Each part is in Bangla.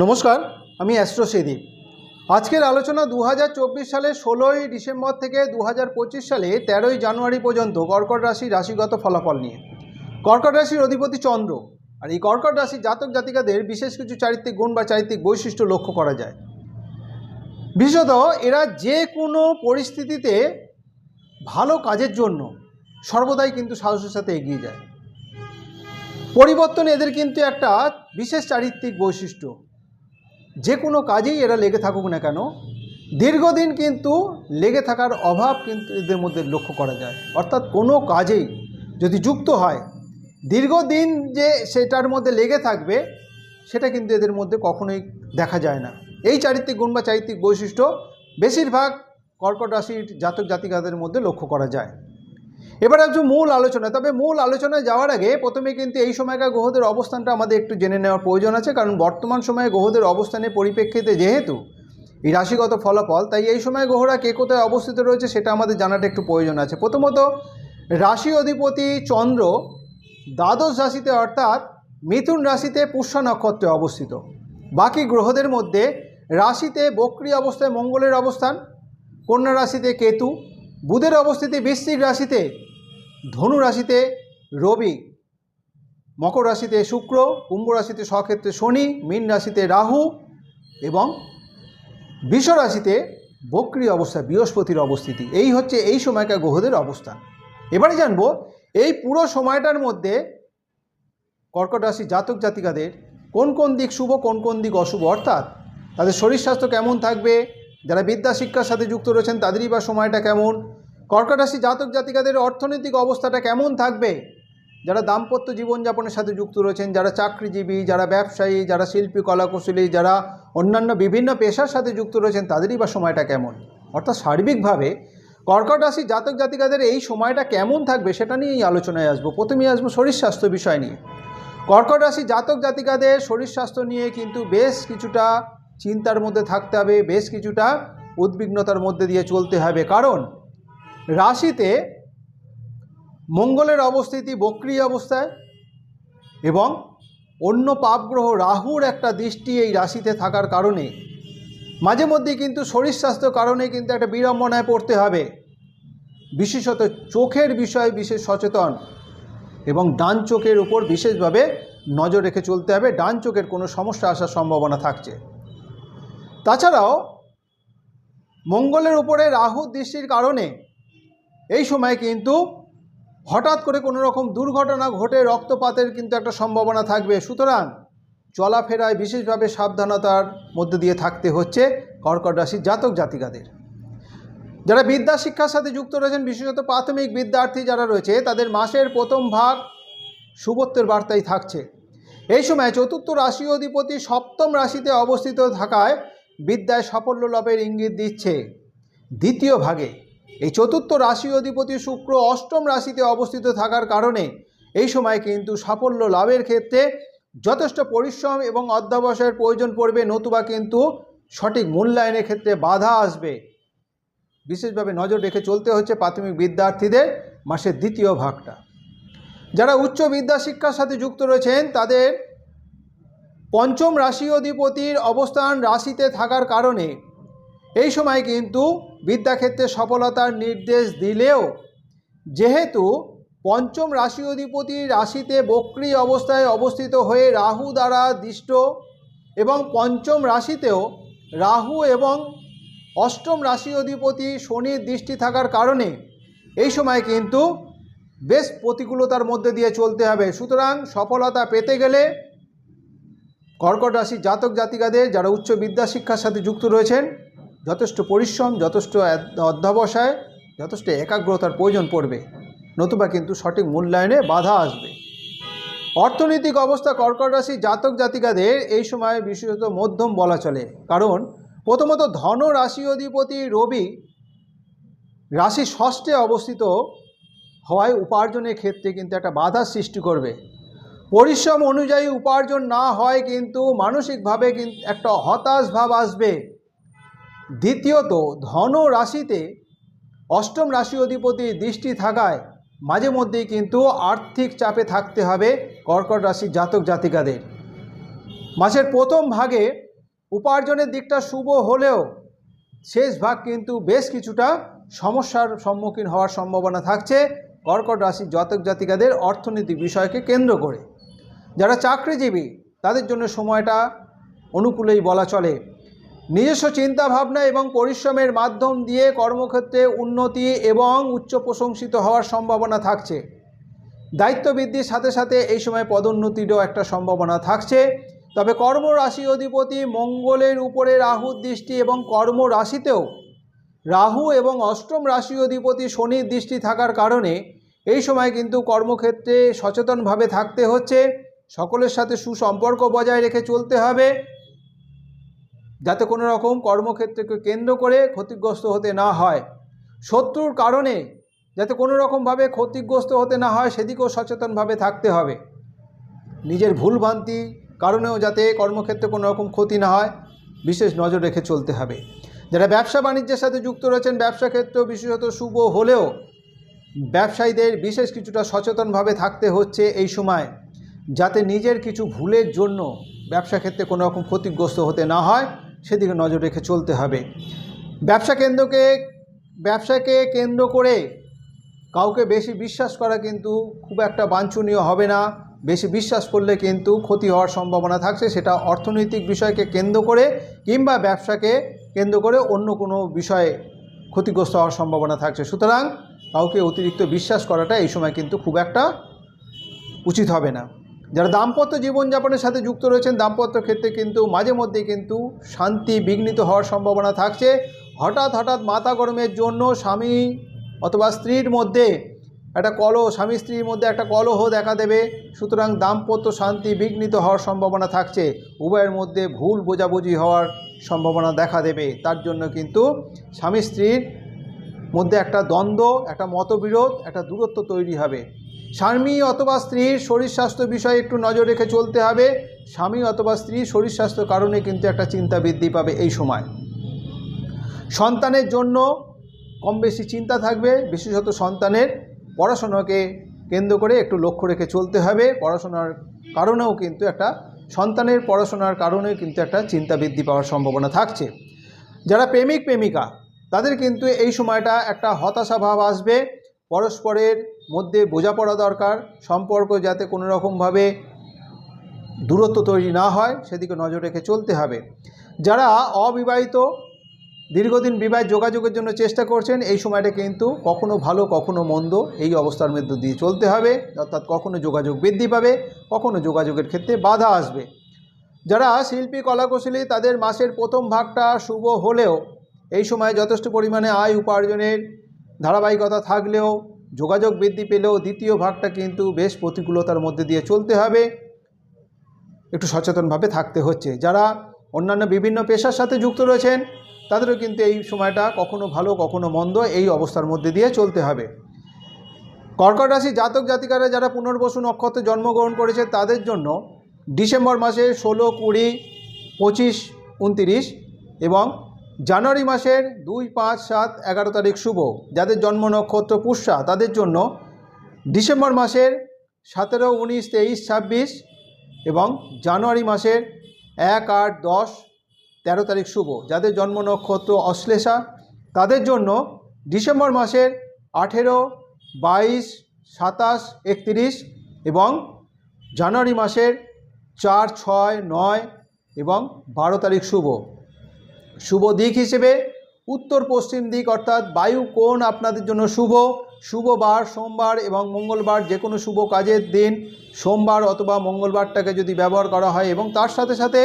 নমস্কার, আমি অ্যাস্ট্রো সেদীপ। আজকের আলোচনা দু হাজার চব্বিশ সালে ষোলোই ডিসেম্বর থেকে দু হাজার পঁচিশ সালে তেরোই জানুয়ারি পর্যন্ত কর্কট রাশি রাশিগত ফলাফল নিয়ে। কর্কট রাশির অধিপতি চন্দ্র, আর এই কর্কট রাশির জাতক জাতিকাদের বিশেষ কিছু চারিত্রিক গুণ বা চারিত্রিক বৈশিষ্ট্য লক্ষ্য করা যায়। বিশেষত এরা যে কোনো পরিস্থিতিতে ভালো কাজের জন্য সর্বদাই কিন্তু সাহসের সাথে এগিয়ে যায়। পরিবর্তন এদের কিন্তু একটা বিশেষ চারিত্রিক বৈশিষ্ট্য। যে কোনো কাজেই এরা লেগে থাকুক না কেন, দীর্ঘদিন কিন্তু লেগে থাকার অভাব কিন্তু এদের মধ্যে লক্ষ্য করা যায়। অর্থাৎ কোনো কাজেই যদি যুক্ত হয়, দীর্ঘদিন যে সেটার মধ্যে লেগে থাকবে, সেটা কিন্তু এদের মধ্যে কখনোই দেখা যায় না। এই চারিত্রিক গুণ বা চারিত্রিক বৈশিষ্ট্য বেশিরভাগ কর্কট রাশির জাতক জাতিকাদের মধ্যে লক্ষ্য করা যায়। এবার হচ্ছে মূল আলোচনা তবে মূল আলোচনায় যাওয়ার আগে প্রথমে কিন্তু এই সময়কার গ্রহদের অবস্থানটা আমাদের একটু জেনে নেওয়ার প্রয়োজন আছে, কারণ বর্তমান সময়ে গ্রহদের অবস্থানের পরিপ্রেক্ষিতে যেহেতু এই রাশিগত ফলাফল, তাই এই সময় গ্রহরা কে কোথায় অবস্থিত রয়েছে সেটা আমাদের জানাটা একটু প্রয়োজন আছে। প্রথমত, রাশি অধিপতি চন্দ্র দ্বাদশ রাশিতে অর্থাৎ মিথুন রাশিতে পুষ্যা নক্ষত্রে অবস্থিত। বাকি গ্রহদের মধ্যে রাশিতে বক্রি অবস্থায় মঙ্গলের অবস্থান, কন্যা রাশিতে কেতু, বুধের অবস্থিতি বৃশ্চিক রাশিতে ধনু রাশিতে রবি, মকর রাশিতে শুক্র, কুম্ভ রাশিতে স্বক্ষেত্রে শনি, মীন রাশিতে রাহু এবং বৃষ রাশিতে বক্রি অবস্থা, বৃহস্পতির অবস্থিতি। এই হচ্ছে এই সময়কার গ্রহদের অবস্থান। এবারে জানব, এই পুরো সময়টার মধ্যে কর্কট রাশি জাতক জাতিকাদের কোন কোন দিক শুভ, কোন কোন দিক অশুভ? অর্থাৎ তাদের শরীর স্বাস্থ্য কেমন থাকবে? যারা বিদ্যা শিক্ষার সাথে যুক্ত রয়েছেন, তাদেরই বা সময়টা কেমন? কর্কট রাশি জাতক জাতিকাদের অর্থনৈতিক অবস্থাটা কেমন থাকবে? যারা দাম্পত্য জীবনযাপনের সাথে যুক্ত রয়েছেন, যারা চাকরিজীবী, যারা ব্যবসায়ী, যারা শিল্পী, কলাকুশলী, যারা অন্যান্য বিভিন্ন পেশার সাথে যুক্ত রয়েছেন, তাদেরই বা সময়টা কেমন? অর্থাৎ সার্বিকভাবে কর্কট রাশি জাতক জাতিকাদের এই সময়টা কেমন থাকবে সেটা নিয়েই আলোচনায় আসব। প্রথমেই আসব শরীর স্বাস্থ্য বিষয় নিয়ে। কর্কট রাশি জাতক জাতিকাদের শরীর স্বাস্থ্য নিয়ে কিন্তু বেশ কিছুটা চিন্তার মধ্যে থাকতে হবে, বেশ কিছুটা উদ্বিগ্নতার মধ্যে দিয়ে চলতে হবে। কারণ রাশিতে মঙ্গলের অবস্থিতি বক্রি অবস্থায় এবং অন্য পাপগ্রহ রাহুর একটা দৃষ্টি এই রাশিতে থাকার কারণে। মাঝে মধ্যে কিন্তু শরীর স্বাস্থ্য কারণে কিন্তু একটা বিড়ম্বনায় পড়তে হবে। বিশেষত চোখের বিষয়ে বিশেষ সচেতন এবং ডান চোখের উপর বিশেষভাবে নজর রেখে চলতে হবে। ডান চোখের কোনো সমস্যা আসার সম্ভাবনা থাকছে। তাছাড়াও মঙ্গলের উপরে রাহু দৃষ্টির কারণে এই সময় কিন্তু হঠাৎ করে কোনো রকম দুর্ঘটনা ঘটে, রক্তপাতের কিন্তু একটা সম্ভাবনা থাকবে। সুতরাং চলাফেরায় বিশেষভাবে সাবধানতার মধ্যে দিয়ে থাকতে হচ্ছে কর্কট রাশির জাতক জাতিকাদের। যারা বিদ্যা শিক্ষার সাথে যুক্ত রয়েছেন, বিশেষত প্রাথমিক বিদ্যার্থী যারা রয়েছে, তাদের মাসের প্রথম ভাগ শুভত্বের বার্তাই থাকছে। এই সময় চতুর্থ রাশি অধিপতি সপ্তম রাশিতে অবস্থিত থাকায় বিদ্যায় সাফল্য লাভের ইঙ্গিত দিচ্ছে। দ্বিতীয় ভাগে এই চতুর্থ রাশি অধিপতি শুক্র অষ্টম রাশিতে অবস্থিত থাকার কারণে এই সময় কিন্তু সাফল্য লাভের ক্ষেত্রে যথেষ্ট পরিশ্রম এবং অধ্যাবসায়ের প্রয়োজন পড়বে, নতুবা কিন্তু সঠিক মূল্যায়নের ক্ষেত্রে বাধা আসবে। বিশেষভাবে নজর রেখে চলতে হচ্ছে প্রাথমিক বিদ্যার্থীদের মাসের দ্বিতীয় ভাগটা। যারা উচ্চ বিদ্যা শিক্ষার সাথে যুক্ত রয়েছেন, তাদের পঞ্চম রাশি অধিপতির অবস্থান রাশিতে থাকার কারণে এই সময় কিন্তু বিদ্যাক্ষেত্রে সফলতার নির্দেশ দিলেও যেহেতু পঞ্চম রাশি অধিপতি রাশিতে বক্রি অবস্থায় অবস্থিত হয়ে রাহু দ্বারা দৃষ্ট এবং পঞ্চম রাশিতেও রাহু এবং অষ্টম রাশি অধিপতি শনির দৃষ্টি থাকার কারণে এই সময় কিন্তু বেশ প্রতিকূলতার মধ্যে দিয়ে চলতে হবে। সুতরাং সফলতা পেতে গেলে কর্কট রাশি জাতক জাতিকাদের যারা উচ্চ বিদ্যা শিক্ষার সাথে যুক্ত রয়েছেন যথেষ্ট পরিশ্রম, যথেষ্ট অধ্যাবসায়, যথেষ্ট একাগ্রতার প্রয়োজন পড়বে। নতুবা কিন্তু সঠিক মূল্যায়নে বাধা আসবে। অর্থনৈতিক অবস্থা কর্কট রাশি জাতক জাতিকাদের এই সময় বিশেষত মধ্যম বলা চলে। কারণ প্রথমত ধন রাশি অধিপতি রবি রাশি ষষ্ঠে অবস্থিত হওয়ায় উপার্জনের ক্ষেত্রে কিন্তু একটা বাধার সৃষ্টি করবে। পরিশ্রম অনুযায়ী উপার্জন না হয় কিন্তু মানসিকভাবে কিন্তু একটা হতাশ ভাব আসবে। দ্বিতীয়ত, ধন রাশিতে অষ্টম রাশি অধিপতির দৃষ্টি থাকায় মাঝে মধ্যেই কিন্তু আর্থিক চাপে থাকতে হবে কর্কট রাশির জাতক জাতিকাদের। মাসের প্রথম ভাগে উপার্জনের দিকটা শুভ হলেও শেষ ভাগ কিন্তু বেশ কিছুটা সমস্যার সম্মুখীন হওয়ার সম্ভাবনা থাকছে কর্কট রাশির জাতক জাতিকাদের অর্থনৈতিক বিষয়কে কেন্দ্র করে। যারা চাকরিজীবী, তাদের জন্য সময়টা অনুকূলেই বলা চলে। নিজস্ব চিন্তা ভাবনা এবং পরিশ্রমের মাধ্যম দিয়ে কর্মক্ষেত্রে উন্নতি এবং উচ্চ প্রশংসিত হওয়ার সম্ভাবনা থাকছে। দায়িত্ব বৃদ্ধির সাথে সাথে এই সময় পদোন্নতিরও একটা সম্ভাবনা থাকছে। তবে কর্মরাশি অধিপতি মঙ্গলের উপরে রাহুর দৃষ্টি এবং কর্মরাশিতেও রাহু এবং অষ্টম রাশি অধিপতি শনির দৃষ্টি থাকার কারণে এই সময় কিন্তু কর্মক্ষেত্রে সচেতনভাবে থাকতে হচ্ছে। সকলের সাথে সুসম্পর্ক বজায় রেখে চলতে হবে। যাতে কোনো রকম কর্মক্ষেত্রকে কেন্দ্র করে ক্ষতিগ্রস্ত হতে না হয়। শত্রুর কারণে যাতে কোনো রকমভাবে ক্ষতিগ্রস্ত হতে না হয়, সেদিকেও সচেতনভাবে থাকতে হবে। নিজের ভুলভ্রান্তি কারণেও যাতে কর্মক্ষেত্রে কোনো রকম ক্ষতি না হয়, বিশেষ নজর রেখে চলতে হবে। যারা ব্যবসা বাণিজ্যের সাথে যুক্ত রয়েছেন, ব্যবসা ক্ষেত্র বিশেষত শুভ হলেও ব্যবসায়ীদের বিশেষ কিছুটা সচেতনভাবে থাকতে হচ্ছে এই সময়, যাতে নিজের কিছু ভুলের জন্য ব্যবসা ক্ষেত্রে কোনো রকম ক্ষতিগ্রস্ত হতে না হয়। সেদিকে নজর রেখে চলতে হবে। ব্যবসা কেন্দ্রকে, ব্যবসাকে কেন্দ্র করে কাউকে বেশি বিশ্বাস করা কিন্তু খুব একটা বাঞ্ছনীয় হবে না। বেশি বিশ্বাস করলে কিন্তু ক্ষতি হওয়ার সম্ভাবনা থাকছে, সেটা অর্থনৈতিক বিষয়কে কেন্দ্র করে কিংবা ব্যবসাকে কেন্দ্র করে অন্য কোনো বিষয়ে ক্ষতিগ্রস্ত হওয়ার সম্ভাবনা থাকছে। সুতরাং কাউকে অতিরিক্ত বিশ্বাস করাটা এই সময় কিন্তু খুব একটা উচিত হবে না। যারা দাম্পত্য জীবনযাপনের সাথে যুক্ত রয়েছেন, দাম্পত্য ক্ষেত্রে কিন্তু মাঝে মধ্যে কিন্তু শান্তি বিঘ্নিত হওয়ার সম্ভাবনা থাকছে। হঠাৎ হঠাৎ মাথা গরমের জন্য স্বামী অথবা স্ত্রীর মধ্যে একটা কলহ, স্বামী স্ত্রীর মধ্যে একটা কলহ দেখা দেবে। সুতরাং দাম্পত্য শান্তি বিঘ্নিত হওয়ার সম্ভাবনা থাকছে। উভয়ের মধ্যে ভুল বোঝাবুঝি হওয়ার সম্ভাবনা দেখা দেবে। তার জন্য কিন্তু স্বামী স্ত্রীর মধ্যে একটা দ্বন্দ্ব, একটা মতবিরোধ, একটা দূরত্ব তৈরি হবে। স্বামী অথবা স্ত্রীর শরীর স্বাস্থ্য বিষয়ে একটু নজর রেখে চলতে হবে। স্বামী অথবা স্ত্রীর শরীর স্বাস্থ্য কারণে কিন্তু একটা চিন্তা বৃদ্ধি পাবে এই সময়। সন্তানের জন্য কম বেশি চিন্তা থাকবে, বিশেষত সন্তানের পড়াশোনাকে কেন্দ্র করে একটু লক্ষ্য রেখে চলতে হবে। পড়াশোনার কারণেও কিন্তু একটা, সন্তানের পড়াশোনার কারণে কিন্তু একটা চিন্তা বৃদ্ধি পাওয়ার সম্ভাবনা থাকছে। যারা প্রেমিক, প্রেমিকা, তাদের কিন্তু এই সময়টা একটা হতাশা ভাব আসবে। পরস্পরের মধ্যে বোঝাপড়া দরকার, সম্পর্ক যাতে কোনো রকমভাবে দূরত্ব তৈরি না হয়, সেদিকে নজর রেখে চলতে হবে। যারা অবিবাহিত, দীর্ঘদিন বিবাহ যোগাযোগের জন্য চেষ্টা করছেন, এই সময়টা কিন্তু কখনো ভালো, কখনো মন্দ, এই অবস্থার মধ্যে দিয়ে চলতে হবে। অর্থাৎ কখনো যোগাযোগ বৃদ্ধি পাবে, কখনো যোগাযোগের ক্ষেত্রে বাধা আসবে। যারা শিল্পী, কলাকুশলী, তাদের মাসের প্রথম ভাগটা শুভ হলেও এই সময় যথেষ্ট পরিমাণে আয় উপার্জনের ধারাবাহিকতা থাকলেও যোগাযোগ বৃদ্ধি পেলেও দ্বিতীয় ভাগটা কিন্তু বেশ প্রতিকূলতার মধ্যে দিয়ে চলতে হবে। একটু সচেতনভাবে থাকতে হচ্ছে। যারা অন্যান্য বিভিন্ন পেশার সাথে যুক্ত রয়েছেন, তাদেরও কিন্তু এই সময়টা কখনো ভালো, কখনো মন্দ এই অবস্থার মধ্যে দিয়ে চলতে হবে। কর্কট রাশি জাতক জাতিকারা যারা পুনর্বসু নক্ষত্রে জন্মগ্রহণ করেছে, তাদের জন্য ডিসেম্বর মাসে ষোলো কুড়ি পঁচিশ উনতিরিশ এবং জানুয়ারি মাসের দুই, পাঁচ, সাত, এগারো তারিখ শুভ। যাদের জন্ম নক্ষত্র পুষ্যা, তাদের জন্য ডিসেম্বর মাসের সতেরো, উনিশ, তেইশ, ছাব্বিশ এবং জানুয়ারি মাসের এক, আট, দশ, তেরো তারিখ শুভ। যাদের জন্ম নক্ষত্র অশ্লেষা, তাদের জন্য ডিসেম্বর মাসের আঠেরো, বাইশ, সাতাশ, একত্রিশ এবং জানুয়ারি মাসের চার, ছয়, নয় এবং বারো তারিখ শুভ। শুভ দিক হিসেবে উত্তর পশ্চিম দিক অর্থাৎ বায়ু কোণ আপনাদের জন্য শুভ। শুভ বার সোমবার এবং মঙ্গলবার যে কোনো শুভ কাজের দিন, সোমবার অথবা মঙ্গলবারটাকে যদি ব্যবহার করা হয় এবং তার সাথে সাথে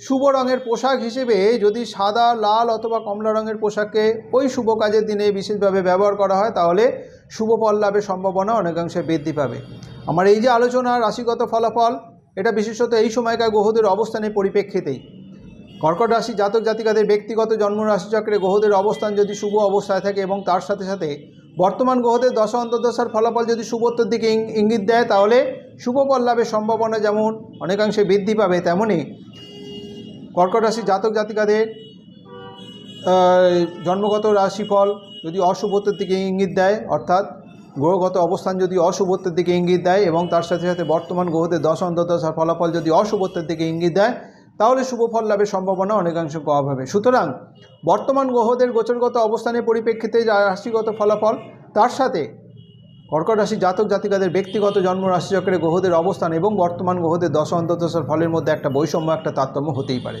শুভ রঙের পোশাক হিসেবে যদি সাদা, লাল অথবা কমলা রঙের পোশাককে ওই শুভ কাজের দিনে বিশেষভাবে ব্যবহার করা হয়, তাহলে শুভ ফল লাভের সম্ভাবনা অনেকাংশে বৃদ্ধি পাবে। আমার এই যে আলোচনা রাশিগত ফলাফল, এটা বিশেষত এই সময়কার গ্রহদের অবস্থানের পরিপ্রেক্ষিতেই। কর্কট রাশি জাতক জাতিকাদের ব্যক্তিগত জন্ম রাশিচক্রে গ্রহদের অবস্থান যদি শুভ অবস্থায় থাকে এবং তার সাথে সাথে বর্তমান গ্রহদের দশা অন্তর্দশার ফলাফল যদি শুভত্বর দিকে ইঙ্গিত দেয়, তাহলে শুভ ফল লাভের সম্ভাবনা যেমন অনেকাংশে বৃদ্ধি পাবে তেমনই। কর্কট রাশি জাতক জাতিকাদের জন্মগত রাশিফল যদি অশুভত্বের দিকে ইঙ্গিত দেয়, অর্থাৎ গ্রহগত অবস্থান যদি অশুভত্বের দিকে ইঙ্গিত দেয় এবং তার সাথে সাথে বর্তমান গ্রহদের দশ অন্তর্দশার ফলাফল যদি অশুভত্বের দিকে ইঙ্গিত দেয় তাহলে শুভ ফল লাভের সম্ভাবনা অনেকাংশ কম হবে। সুতরাং বর্তমান গ্রহদের গোচরগত অবস্থানের পরিপ্রেক্ষিতে যা রাশিগত ফলাফল, তার সাথে কর্কট রাশি জাতক জাতিকাদের ব্যক্তিগত জন্ম, রাশিচক্রে গ্রহদের অবস্থান এবং বর্তমান গ্রহদের দশ অন্তর্দশার ফলের মধ্যে একটা বৈষম্য, একটা তারতম্য হতেই পারে।